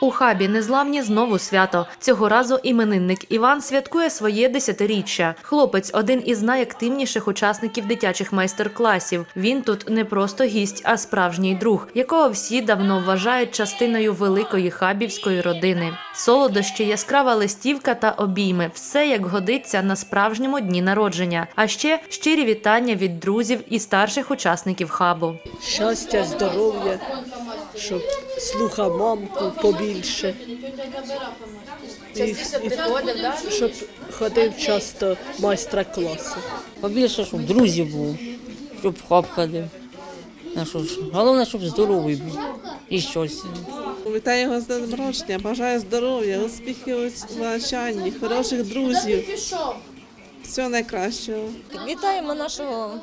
У хабі незламні знову свято. Цього разу іменинник Іван святкує своє десятиріччя. Хлопець один із найактивніших учасників дитячих майстер-класів. Він тут не просто гість, а справжній друг, якого всі давно вважають частиною великої хабівської родини. Солодощі, яскрава листівка та обійми все як годиться на справжньому дні народження. А ще щирі вітання від друзів і старших учасників хабу. щастя, здоров'я, щоб слуха мамку побільше. І, і, щоб ходив часто майстра класу. Побільше, щоб друзів було, щоб хаб ходив. Головне, щоб здоровий був. І щось. Вітаю його з днем народження, бажаю здоров'я, успіхів у навчанні, хороших друзів. Всього найкращого. Вітаємо нашого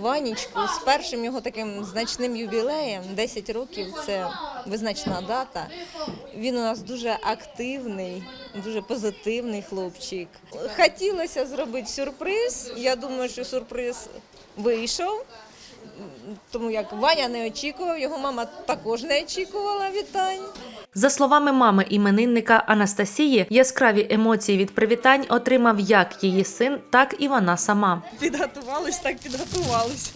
Ванічку з першим його таким значним ювілеєм. 10 років це визначна дата. Він у нас дуже активний, дуже позитивний хлопчик. Хотілося зробити сюрприз. Я думаю, що сюрприз вийшов. Тому як Ваня не очікував, його мама також не очікувала вітань. За словами мами іменинника Анастасії, яскраві емоції від привітань отримав як її син, так і вона сама. Підготувались, так підготувались.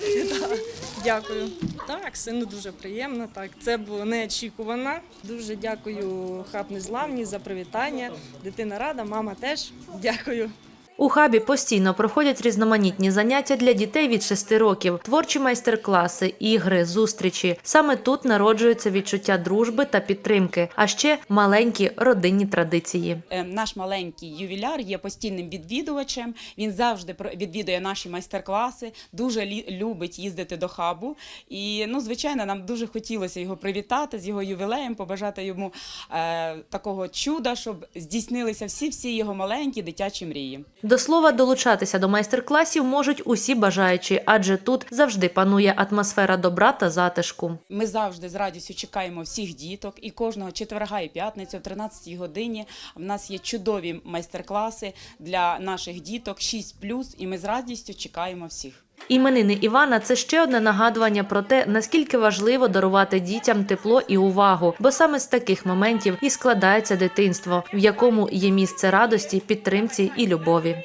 Дякую. Так, сину дуже приємно. Так, це було неочікувано. Дуже дякую хаб Незламні за привітання. Дитина рада, мама теж. Дякую. У хабі постійно проходять різноманітні заняття для дітей від 6 років, творчі майстер-класи, ігри, зустрічі. Саме тут народжується відчуття дружби та підтримки, а ще маленькі родинні традиції. Е, Наш маленький ювіляр є постійним відвідувачем. Він завжди відвідує наші майстер-класи, дуже любить їздити до хабу. І ну, звичайно, нам дуже хотілося його привітати з його ювілеєм, побажати йому е, такого чуда, щоб здійснилися всі всі його маленькі дитячі мрії. До слова, долучатися до майстер-класів можуть усі бажаючі, адже тут завжди панує атмосфера добра та затишку. Ми завжди з радістю чекаємо всіх діток і кожного четверга і п'ятницю о 13 годині. В нас є чудові майстер-класи для наших діток 6+, і ми з радістю чекаємо всіх. Іменини Івана це ще одне нагадування про те, наскільки важливо дарувати дітям тепло і увагу, бо саме з таких моментів і складається дитинство, в якому є місце радості, підтримці і любові.